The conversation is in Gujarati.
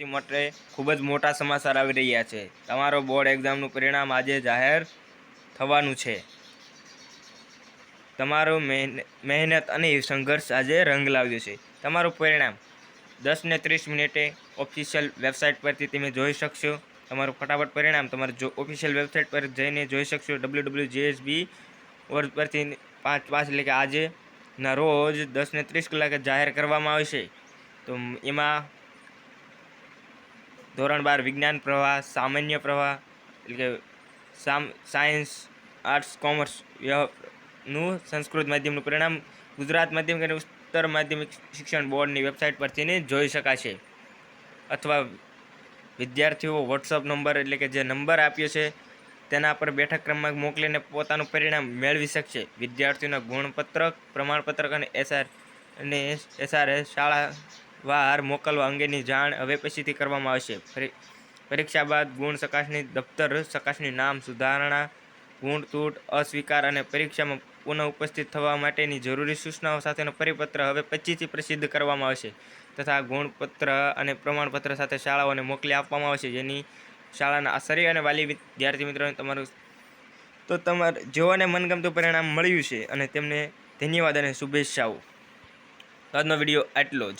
તે માટે ખૂબ જ મોટા સમાચાર આવી રહ્યા છે. તમારો બોર્ડ એક્ઝામનું પરિણામ આજે જાહેર થવાનું છે. તમારો મહેન- મહેનત અને સંઘર્ષ આજે રંગ લાવ્યો છે. તમારું પરિણામ દસ ને ત્રીસ મિનિટે ઓફિશિયલ વેબસાઇટ પરથી તમે જોઈ શકશો. તમારું ફટાફટ પરિણામ તમારે જો ઓફિશિયલ વેબસાઇટ પર જઈને જોઈ શકશો. ડબલ્યુ ડબલ્યુ જીએસબી વર્ડ પરથી પાંચ પાંચ એટલે કે આજે ના રોજ દસ ને ત્રીસ કલાકે જાહેર કરવામાં આવશે. તો એમાં ધોરણ બાર વિજ્ઞાન પ્રવાહ, સામાન્ય પ્રવાહ, એટલે કે સામ, સાયન્સ, આર્ટ્સ, કોમર્સનું સંસ્કૃત માધ્યમનું પરિણામ ગુજરાત માધ્યમિક અને ઉત્તર માધ્યમિક શિક્ષણ બોર્ડની વેબસાઇટ પરથીને જોઈ શકાશે. અથવા વિદ્યાર્થીઓ વોટ્સઅપ નંબર એટલે કે જે નંબર આપ્યો છે, તેના પર બેઠક ક્રમાંક મોકલીને પોતાનું પરિણામ મેળવી શકશે. વિદ્યાર્થીઓના ગુણપત્રક, પ્રમાણપત્રક અને એસઆર, અને એસઆરએસ શાળા વાર મોકલવા અંગેની જાણ હવે પછીથી કરવામાં આવશે. પરીક્ષા બાદ ગુણ ચકાસણી, દફતર ચકાસણી, નામ સુધારણા, ગુણ તૂટ, અસ્વીકાર અને પરીક્ષામાં પુનઃ ઉપસ્થિત થવા માટેની જરૂરી સૂચનાઓ સાથેનો પરિપત્ર હવે પછીથી પ્રસિદ્ધ કરવામાં આવશે તથા ગુણપત્ર અને પ્રમાણપત્ર સાથે શાળાઓને મોકલી આપવામાં આવશે. જેની શાળાના આચાર્ય અને વાલી વિદ્યાર્થી મિત્રોને તમારું તો તમારે જેઓને મનગમતું પરિણામ મળ્યું છે અને તેમને ધન્યવાદ અને શુભેચ્છાઓ. આજનો વીડિયો આટલો જ.